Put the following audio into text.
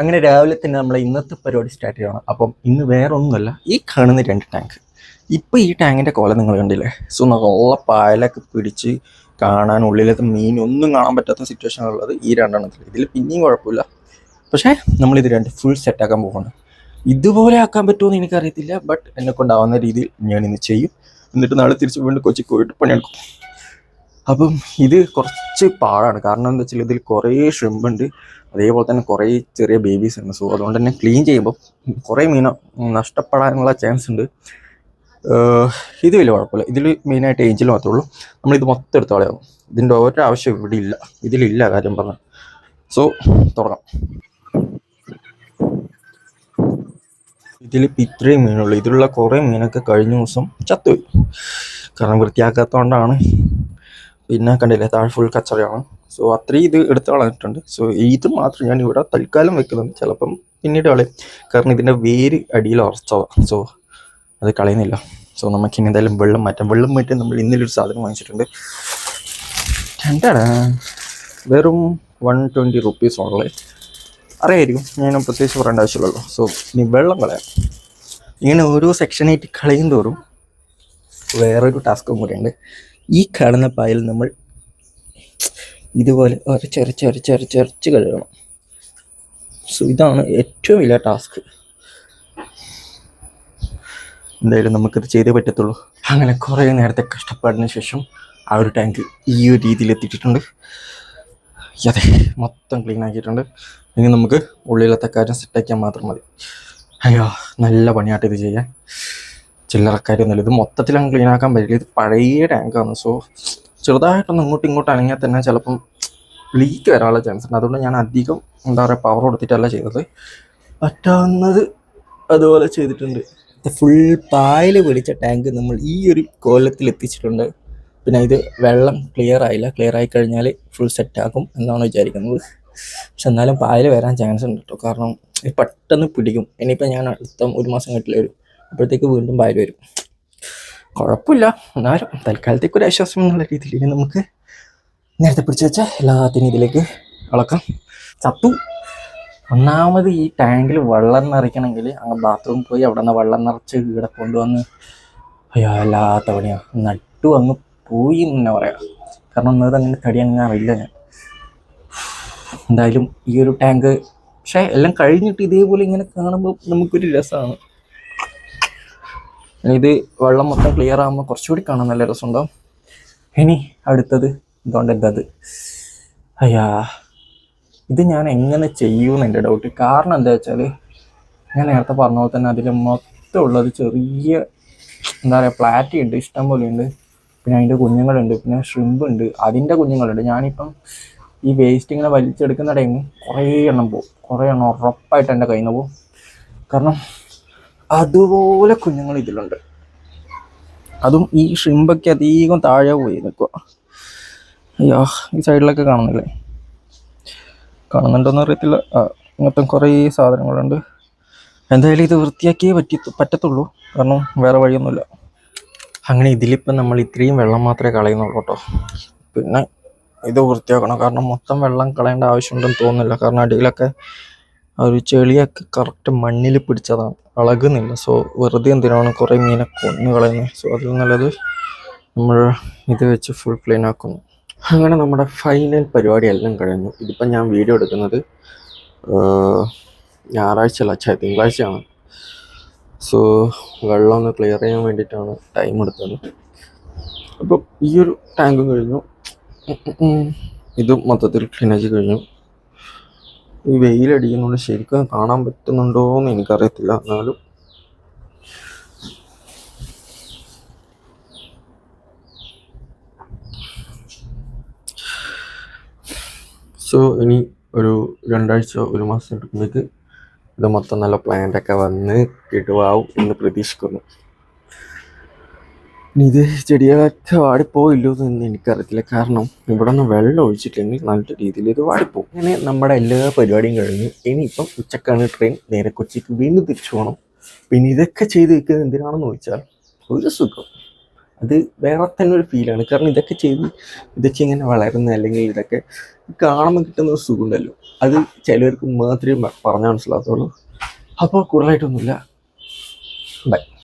അങ്ങനെ രാവിലെ തന്നെ നമ്മളെ ഇന്നത്തെ പരിപാടി സ്റ്റാർട്ട് ചെയ്യണം. അപ്പം ഇന്ന് വേറെ ഒന്നുമല്ല ഈ കാണുന്ന രണ്ട് ടാങ്ക് ഇപ്പം ഈ ടാങ്കിന്റെ കോല നിങ്ങൾ കണ്ടില്ലേ? സോ നല്ല പായലൊക്കെ പിടിച്ച് കാണാൻ ഉള്ളിലത്തെ മീൻ ഒന്നും കാണാൻ പറ്റാത്ത സിറ്റുവേഷൻ ഉള്ളത് ഈ രണ്ടെണ്ണത്തിൽ ഇതിൽ പിന്നെയും കുഴപ്പമില്ല. പക്ഷേ നമ്മളിത് രണ്ട് ഫുൾ സെറ്റാക്കാൻ പോകണം ഇതുപോലെ ആക്കാൻ പറ്റുമോ എന്ന് എനിക്കറിയത്തില്ല ബട്ട് എന്നെ കൊണ്ടാവുന്ന രീതിയിൽ ഞാൻ ചെയ്യും. എന്നിട്ട് നാളെ തിരിച്ച് വീണ്ടും കൊച്ചിക്ക് പോയിട്ട് പണിയെടുക്കും. അപ്പം ഇത് കുറച്ച് പാടാണ് കാരണം എന്താ വെച്ചാൽ ഇതിൽ കുറേ ഷ്രിമ്പ് ഉണ്ട്. അതേപോലെ തന്നെ കുറേ ചെറിയ ബേബീസ് ഉണ്ട് സോ അതുകൊണ്ട് തന്നെ ക്ലീൻ ചെയ്യുമ്പോൾ കുറേ മീൻ നഷ്ടപ്പെടാനുള്ള ചാൻസ് ഉണ്ട്. ഇത് വലിയ കുഴപ്പമില്ല. ഇതിൽ മെയിനായിട്ട് ഏഞ്ചിൽ മാത്രമേ ഉള്ളൂ. നമ്മളിത് മൊത്തം എടുത്ത് കളയാം. ഇതിന്റെ ഓരോ ആവശ്യം ഇവിടെ ഇല്ല. ഇതിലില്ല കാര്യം പറഞ്ഞാൽ സോ തുടങ്ങാം. ഇതിലിപ്പോൾ ഇത്രയും മീനുള്ളൂ. ഇതിലുള്ള കുറേ മീനൊക്കെ കഴിഞ്ഞ ദിവസം ചത്തുപോയി. കാരണം വൃത്തിയാക്കാത്തതുകൊണ്ടാണ് പിന്നെ കണ്ടില്ലേ താഴെ ഫുൾ കച്ചറയാണ് സോ അത്രയും ഇത് എടുത്ത് കളഞ്ഞിട്ടുണ്ട്. സോ ഇത് മാത്രം ഞാൻ ഇവിടെ തൽക്കാലം വെക്കുന്നുണ്ട് ചിലപ്പം പിന്നീട് കളയും. കാരണം ഇതിന്റെ വേര് അടിയിൽ ഉറച്ചതാണ് സോ അത് കളയുന്നില്ല. സോ നമുക്ക് ഇനി എന്തായാലും വെള്ളം മാറ്റാം. വെള്ളം മാറ്റാൻ നമ്മൾ ഇന്നലെ ഒരു സാധനം വാങ്ങിച്ചിട്ടുണ്ട്. രണ്ടാണ് വെറും വൺ ട്വന്റി റുപ്പീസ് ഉള്ളത് അറിയായിരിക്കും. ഞാൻ പ്രത്യേകിച്ച് പറയേണ്ട ആവശ്യമില്ലല്ലോ. സോ ഇനി വെള്ളം കളയാം. ഇങ്ങനെ ഓരോ സെക്ഷനായിട്ട് കളയും തോറും വേറൊരു ടാസ്കും കൂടെയുണ്ട്. ഈ കാണുന്ന പായൽ നമ്മൾ ഇതുപോലെ ഒരച്ചരച്ച് ഒരച്ചരച്ച് അരച്ച് കഴുകണം. സോ ഇതാണ് ഏറ്റവും വലിയ ടാസ്ക് എന്തായാലും നമുക്കത് ചെയ്തേ പറ്റത്തുള്ളൂ. അങ്ങനെ കുറേ നേരത്തെ കഷ്ടപ്പാടിന് ശേഷം ആ ഒരു ടാങ്ക് ഈ ഒരു രീതിയിൽ എത്തിയിട്ടുണ്ട്. അതെ മൊത്തം ക്ലീൻ ആക്കിയിട്ടുണ്ട്. ഇനി നമുക്ക് ഉള്ളിലത്തെ കാര്യം സെറ്റാക്കിയാൽ മാത്രം മതി. അയ്യോ നല്ല പണിയായിട്ട് ഇത് ചെയ്യാൻ. ചില്ലറക്കാരൊന്നുമില്ല ഇത് മൊത്തത്തിൽ അങ്ങ് ക്ലീൻ ആക്കാൻ പറ്റില്ല. ഇത് പഴയ ടാങ്കാണ് സോ ചെറുതായിട്ടൊന്ന് ഇങ്ങോട്ടും ഇങ്ങോട്ടും അനങ്ങിയാൽ തന്നെ ചിലപ്പം ലീക്ക് വരാനുള്ള ചാൻസ് ഉണ്ട്. അതുകൊണ്ട് ഞാൻ അധികം എന്താ പറയുക പവർ കൊടുത്തിട്ടല്ല ചെയ്തത്. പറ്റാവുന്നത് അതുപോലെ ചെയ്തിട്ടുണ്ട്. ഫുൾ പായൽ പിടിച്ച ടാങ്ക് നമ്മൾ ഈ ഒരു കോലത്തിൽ എത്തിച്ചിട്ടുണ്ട്. പിന്നെ ഇത് വെള്ളം ക്ലിയർ ആയില്ല. ക്ലിയർ ആയി കഴിഞ്ഞാൽ ഫുൾ സെറ്റാക്കും എന്നാണ് വിചാരിക്കുന്നത്. പക്ഷെ എന്നാലും പായൽ വരാൻ ചാൻസ് ഉണ്ട് കേട്ടോ കാരണം പെട്ടെന്ന് പിടിക്കും. ഇനിയിപ്പോൾ ഞാൻ അടുത്ത ഒരു മാസം കിട്ടില്ല. വരും അപ്പോഴത്തേക്ക് വീണ്ടും പായൽ വരും. കുഴപ്പമില്ല. എന്നാലും തൽക്കാലത്തേക്ക് ഒരു ആശ്വാസം എന്നുള്ള രീതിയിൽ നമുക്ക് നേരത്തെ പിടിച്ചു വെച്ച എല്ലാത്തിനും ഇതിലേക്ക് ഇളക്കാം ചത്തു. ഒന്നാമത് ഈ ടാങ്കിൽ വെള്ളം നിറയ്ക്കണമെങ്കിൽ അങ്ങ് ബാത്റൂം പോയി അവിടെ നിന്ന് വെള്ളം നിറച്ച് ഇവിടെ കൊണ്ടുവന്ന് അയ്യോ അല്ലാത്ത പണിയാണ് നട്ടു അങ്ങ് പോയി എന്ന് പറയാം. കാരണം ഒന്നത് അങ്ങനെ തടി അങ്ങനെ അറിയില്ല ഞാൻ. എന്തായാലും ഈ ഒരു ടാങ്ക് പക്ഷേ എല്ലാം കഴിഞ്ഞിട്ട് ഇതേപോലെ ഇങ്ങനെ കാണുമ്പോൾ നമുക്കൊരു രസമാണ്. ഇത് വെള്ളം മൊത്തം ക്ലിയർ ആകുമ്പോൾ കുറച്ചുകൂടി കാണാൻ നല്ല രസമുണ്ടാവും ഇനി അടുത്തത് ഇതുകൊണ്ട് എന്തത് അയ്യാ ഇത് ഞാൻ എങ്ങനെ ചെയ്യുമെന്ന് എന്റെ ഡൗട്ട് കാരണം എന്താ വെച്ചാൽ ഞാൻ നേരത്തെ പറഞ്ഞ പോലെ തന്നെ അതിൽ മൊത്തം ഉള്ളത് ചെറിയ എന്താ പറയുക പ്ലാറ്റി ഉണ്ട് ഇഷ്ടം പോലെ ഉണ്ട്. പിന്നെ അതിന്റെ കുഞ്ഞുങ്ങളുണ്ട് പിന്നെ ഷ്രിമ്പ് ഉണ്ട് അതിന്റെ കുഞ്ഞുങ്ങളുണ്ട്. ഞാനിപ്പം ഈ വേസ്റ്റ് ഇങ്ങനെ വലിച്ചെടുക്കുന്ന ടൈമിൽ കുറേ എണ്ണം പോകും കുറേ എണ്ണം ഉറപ്പായിട്ട് എന്റെ കയ്യിൽ നിന്ന് പോകും കാരണം അതുപോലെ കുഞ്ഞുങ്ങൾ ഇതിലുണ്ട്. അതും ഈ ഷ്രിമ്പൊക്കെ അധികം താഴെ പോയി നിൽക്കുക അയ്യോ ഈ സൈഡിലൊക്കെ കാണുന്നില്ലേ? കാണുന്നുണ്ടോന്ന് അറിയത്തില്ല. ഇങ്ങനത്തെ കുറേ സാധനങ്ങളുണ്ട്. എന്തായാലും ഇത് വൃത്തിയാക്കിയേ പറ്റി പറ്റത്തുള്ളൂ. കാരണം വേറെ വഴിയൊന്നുമില്ല. അങ്ങനെ ഇതിലിപ്പം നമ്മൾ ഇത്രയും വെള്ളം മാത്രമേ കളയുന്നുള്ളൂ കേട്ടോ. പിന്നെ ഇത് വൃത്തിയാക്കണം. കാരണം മൊത്തം വെള്ളം കളയേണ്ട ആവശ്യമുണ്ടെന്ന് തോന്നുന്നില്ല. കാരണം അടിയിലൊക്കെ ഒരു ചെളിയൊക്കെ കറക്റ്റ് മണ്ണിൽ പിടിച്ചതാണ്. ഇളകുന്നില്ല സോ വെറുതെ എന്തിനാണ് കുറേ മീനെ കൊന്നു കളയുന്നത് സോ അതിൽ നല്ലത് നമ്മൾ ഇത് വെച്ച് ഫുൾ ക്ലീൻ ആക്കുന്നു. അങ്ങനെ നമ്മുടെ ഫൈനൽ പരിപാടി എല്ലാം കഴിഞ്ഞു. ഇതിപ്പം ഞാൻ വീഡിയോ എടുക്കുന്നത് ഞായറാഴ്ച അല്ല ചായ തിങ്കളാഴ്ചയാണ്. സോ വെള്ളം ഒന്ന് ക്ലിയർ ചെയ്യാൻ വേണ്ടിയിട്ടാണ് ടൈം എടുത്തത്. അപ്പോൾ ഈ ഒരു ടാങ്കും കഴിഞ്ഞു. ഇത് മൊത്തത്തിൽ ക്ലീൻ ആക്കി കഴിഞ്ഞു. ഈ വെയിലടിക്കുന്നുണ്ട്. ശരിക്കും കാണാൻ പറ്റുന്നുണ്ടോ എന്ന് എനിക്കറിയത്തില്ല. എന്നാലും. സോ ഇനി ഒരു രണ്ടാഴ്ച ഒരു മാസം എടുക്കുമ്പോഴേക്ക് ഇത് മൊത്തം നല്ല പ്ലാന്റൊക്കെ വന്ന് കിട്ടുവാവും എന്ന് പ്രതീക്ഷിക്കുന്നു. ഇനി ഇത് ചെടികളൊക്കെ വാടിപ്പോയില്ലോ എന്ന് എനിക്കറിയത്തില്ല. കാരണം ഇവിടെ നിന്ന് വെള്ളം ഒഴിച്ചിട്ടില്ലെങ്കിൽ നല്ല രീതിയിൽ ഇത് വാടിപ്പോകും അങ്ങനെ നമ്മുടെ എല്ലാ പരിപാടിയും കഴിഞ്ഞു ഇനിയിപ്പം ഉച്ചക്കാണ് ട്രെയിൻ. നേരെ കൊച്ചിക്ക് വീണ്ടും തിരിച്ചു പോകണം പിന്നെ ഇതൊക്കെ ചെയ്ത് വെക്കുന്നത് എന്തിനാണെന്ന് ചോദിച്ചാൽ ഒരു സുഖം. അത് വേറെ തന്നെ ഒരു ഫീലാണ് കാരണം ഇതൊക്കെ ചെയ്ത് ഇതൊക്കെ ഇങ്ങനെ വളരുന്ന അല്ലെങ്കിൽ ഇതൊക്കെ കാണുമ്പോൾ കിട്ടുന്ന ഒരു സുഖമുണ്ടല്ലോ. അത് ചിലവർക്ക് മാത്രമേ പറഞ്ഞാൽ മനസ്സിലാകത്തുള്ളൂ. അപ്പോൾ കൂടുതലായിട്ടൊന്നുമില്ല. ബൈ